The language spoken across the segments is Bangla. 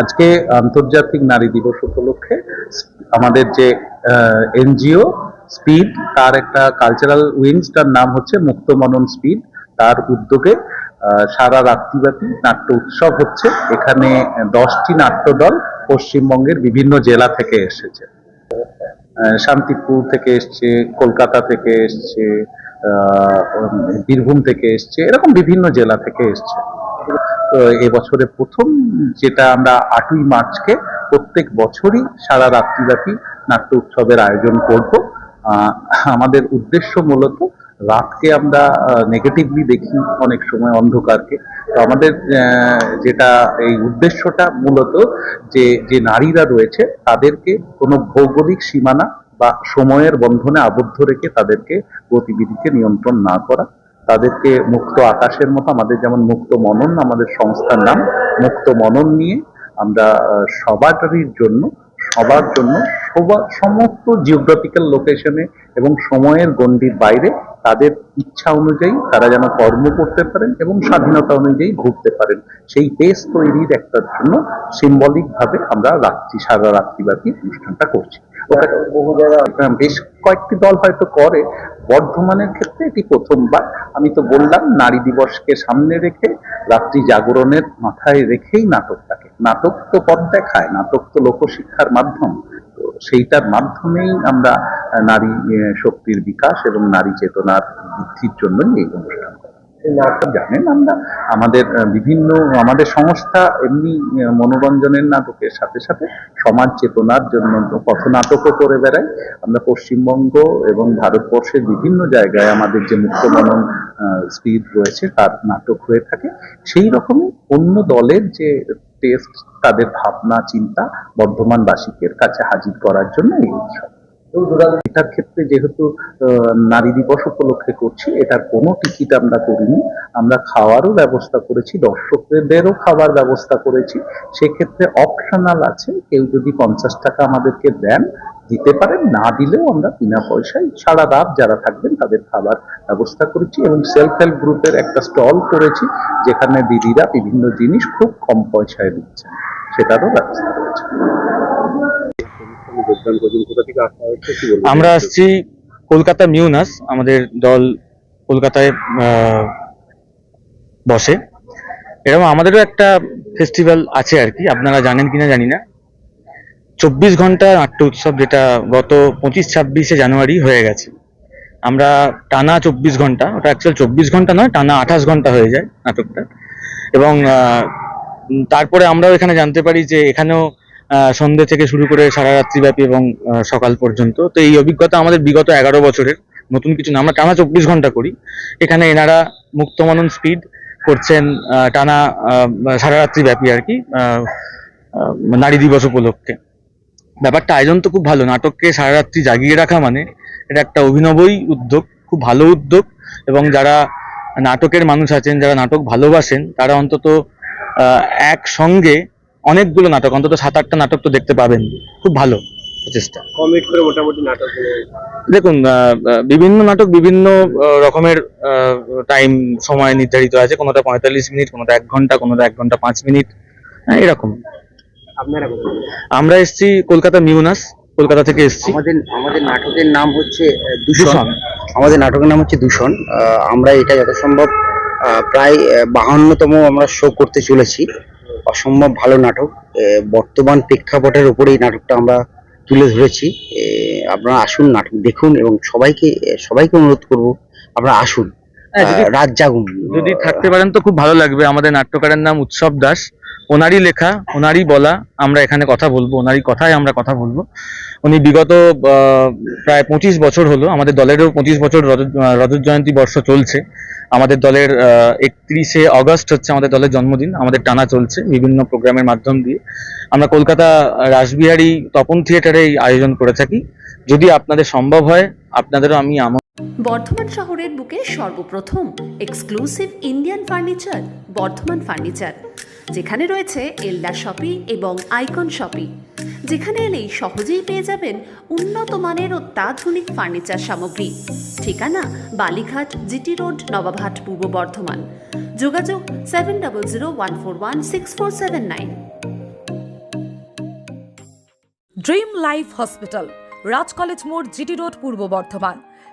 আজকে আন্তর্জাতিক নারী দিবস উপলক্ষে আমাদের যে এনজিও স্পিড, তার একটা কালচারাল উইংসটার নাম হচ্ছে মুক্ত মনন স্পিড। তার উদ্যোগে সারা রাত্রিব্যাপী নাট্য উৎসব হচ্ছে। এখানে দশটি নাট্যদল পশ্চিমবঙ্গের বিভিন্ন জেলা থেকে এসেছে। শান্তিপুর থেকে এসছে, কলকাতা থেকে এসছে বীরভূম থেকে এসছে, এরকম বিভিন্ন জেলা থেকে এসছে। এবছরে প্রথম, যেটা আমরা আটই মার্চকে প্রত্যেক বছরই সারা রাত্রিব্যাপী নাট্য উৎসবের আয়োজন করব। আমাদের উদ্দেশ্য মূলত রাতকে আমরা নেগেটিভলি দেখি অনেক সময় অন্ধকারকে। তো আমাদের যেটা এই উদ্দেশ্যটা মূলত যে যে নারীরা রয়েছে, তাদেরকে কোনো ভৌগোলিক সীমানা বা সময়ের বন্ধনে আবদ্ধ রেখে তাদেরকে গতিবিধিকে নিয়ন্ত্রণ না করা। তাদেরকে মুক্ত আকাশের মতো, আমাদের যেমন মুক্ত মনন, আমাদের সংস্থার নাম মুক্ত মনন নিয়ে আমরা সবারই জন্য, সবার জন্য সমস্ত জিওগ্রাফিক্যাল লোকেশনে এবং সময়ের গণ্ডির বাইরে তাদের ইচ্ছা অনুযায়ী তারা যেন কর্ম করতে পারেন এবং স্বাধীনতা অনুযায়ী ঘুরতে পারেন। সেই পেস তৈরির একটার জন্য সিম্বলিক ভাবে আমরা রাত্রি, সারা রাত্রিব্যাপী অনুষ্ঠানটা করছি। বেশ কয়েকটি দল হয়তো করে, বর্ধমানের ক্ষেত্রে এটি প্রথমবার। আমি তো বললাম, নারী দিবসকে সামনে রেখে রাত্রি জাগরণের মাথায় রেখেই নাটকটাকে। নাটক তো পথ দেখায়, নাটক তো লোকশিক্ষার মাধ্যম। তো সেইটার মাধ্যমেই আমরা নারী শক্তির বিকাশ এবং নারী চেতনার বৃদ্ধির জন্যই এই অনুষ্ঠান জানেন আমরা, আমাদের বিভিন্ন, আমাদের সংস্থা এমনি মনোরঞ্জনের নাটকের সাথে সাথে সমাজ চেতনার জন্য পথনাটকও করে বেড়াই আমরা পশ্চিমবঙ্গ এবং ভারতবর্ষের বিভিন্ন জায়গায় আমাদের যে মুক্তমনন স্পিড রয়েছে তার নাটক হয়ে থাকে। সেই রকমই অন্য দলের যে টেস্ট, তাদের ভাবনা, চিন্তা বর্ধমানবাসীদের কাছে হাজির করার জন্য এই উৎসব। এটার ক্ষেত্রে যেহেতু নারী দিবস উপলক্ষে করছি, এটার কোনো টিকিট আমরা করিনি। আমরা খাওয়ারও ব্যবস্থা করেছি, দর্শকদেরও খাওয়ার ব্যবস্থা করেছি। সেক্ষেত্রে অপশনাল আছে, কেউ যদি পঞ্চাশ টাকা আমাদেরকে দেন, দিতে পারেন, না দিলেও আমরা বিনা পয়সায় সারা রাত যারা থাকবেন তাদের খাবার ব্যবস্থা করেছি এবং সেলফ হেল্প গ্রুপের একটা স্টল করেছি, যেখানে দিদিরা বিভিন্ন জিনিস খুব কম পয়সায় দিচ্ছেন। সেটারও ব্যবস্থা করেছি। আমরা আসছি কলকাতা মিউনাস, আমাদের দল কলকাতায় বসে। এরকম আমাদেরও একটা ফেস্টিভ্যাল আছে আর কি, আপনারা জানেন কিনা জানি না। চব্বিশ ঘণ্টা নাট্য উৎসব, যেটা গত পঁচিশ ছাব্বিশে জানুয়ারি হয়ে গেছে। আমরা টানা চব্বিশ ঘণ্টা, ওটা অ্যাকচুয়াল চব্বিশ ঘণ্টা নয়, টানা আঠাশ ঘণ্টা হয়ে যায় নাটকটা। এবং তারপরে আমরাও এখানে জানতে পারি যে এখানেও সন্ধ্যে থেকে শুরু করে সারা রাত্রি ব্যাপী এবং সকাল পর্যন্ত। তো এই অভিজ্ঞতা আমাদের বিগত এগারো বছরের নতুন কিছু না, আমরা টানা চব্বিশ ঘণ্টা করি। এখানে এনারা মুক্তমনন স্পিড করছেন টানা সারা রাত্রি ব্যাপী আর কি নারী দিবস উপলক্ষে। ব্যাপারটা আয়োজন তো খুব ভালো, নাটককে সারা রাত্রি জাগিয়ে রাখা মানে এটা একটা অভিনবই উদ্যোগ, খুব ভালো উদ্যোগ। এবং যারা নাটকের মানুষ আছেন, যারা নাটক ভালোবাসেন, তারা অন্তত একসঙ্গে অনেকগুলো নাটক অন্তত সাত আটটা নাটক তো দেখতে পাবেন। খুব ভালো প্রচেষ্টা। কমিট করে মোটামুটি নাটক দেখুন বিভিন্ন নাটক বিভিন্ন আহ, রকমের টাইম সময় নির্ধারিত আছে। কোনোটা পঁয়তাল্লিশ মিনিট কোনোটা এক ঘণ্টা কোনোটা এক ঘণ্টা পাঁচ মিনিট। হ্যাঁ, এরকম। আপনারা আমরা এসেছি কলকাতা মিউনাস কলকাতা থেকে এসেছি। আমাদের আমাদের নাটকের নাম হচ্ছে দূষণ। আমাদের নাটকের নাম হচ্ছে দূষণ। আহ, আমরা এটা যত সম্ভব প্রায় বাহান্নতম আমরা শো করতে চলেছি। অসম্ভব ভালো নাটক। বর্তমান প্রেক্ষাপটের উপরে এই নাটকটা আমরা তুলে ধরেছি। আপনারা আসুন নাটক দেখুন এবং সবাইকে সবাইকে অনুরোধ করব আপনারা আসুন। হ্যাঁ, রাত জাগুন। যদি থাকতে পারেন তো খুব ভালো লাগবে। আমাদের নাট্যকারের নাম উৎসব দাস। ওনারই লেখা, ওনারই বলা, আমরা এখানে কথা বলব, ওনারই কথায় আমরা কথা বলব। উনি বিগত প্রায় পঁচিশ বছর হলো, আমাদের দলেরও পঁচিশ বছর রজত জয়ন্তী বর্ষ চলছে। আমাদের দলের একত্রিশে অগস্ট হচ্ছে আমাদের দলের জন্মদিন, আমাদের টানা চলছে বিভিন্ন প্রোগ্রামের মাধ্যম দিয়ে। আমরা কলকাতা রাসবিহারী তপন থিয়েটারে এই আয়োজন করে থাকি। যদি আপনাদের সম্ভব হয়, আপনাদেরও আমি আমন্ত্রণ বর্ধমান শহরের বুকে সর্বপ্রথম exclusive Indian furniture Bardhaman furniture যেখানে রয়েছে এলডা শপি এবং আইকন শপি যেখানে এলেই সহজেই পেয়ে যাবেন উন্নত মানের অত্যাধুনিক ফার্নিচার সামগ্রী। ঠিকানা বালিঘাট জিটি রোড, নবাবহাট, পূর্ব বর্ধমান। যোগাযোগ seven double zero one four one six four seven nine dream life hospital Raj college মোড় জিটি রোড পূর্ব বর্ধমান।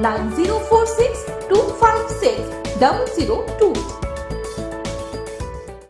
9046 256 002.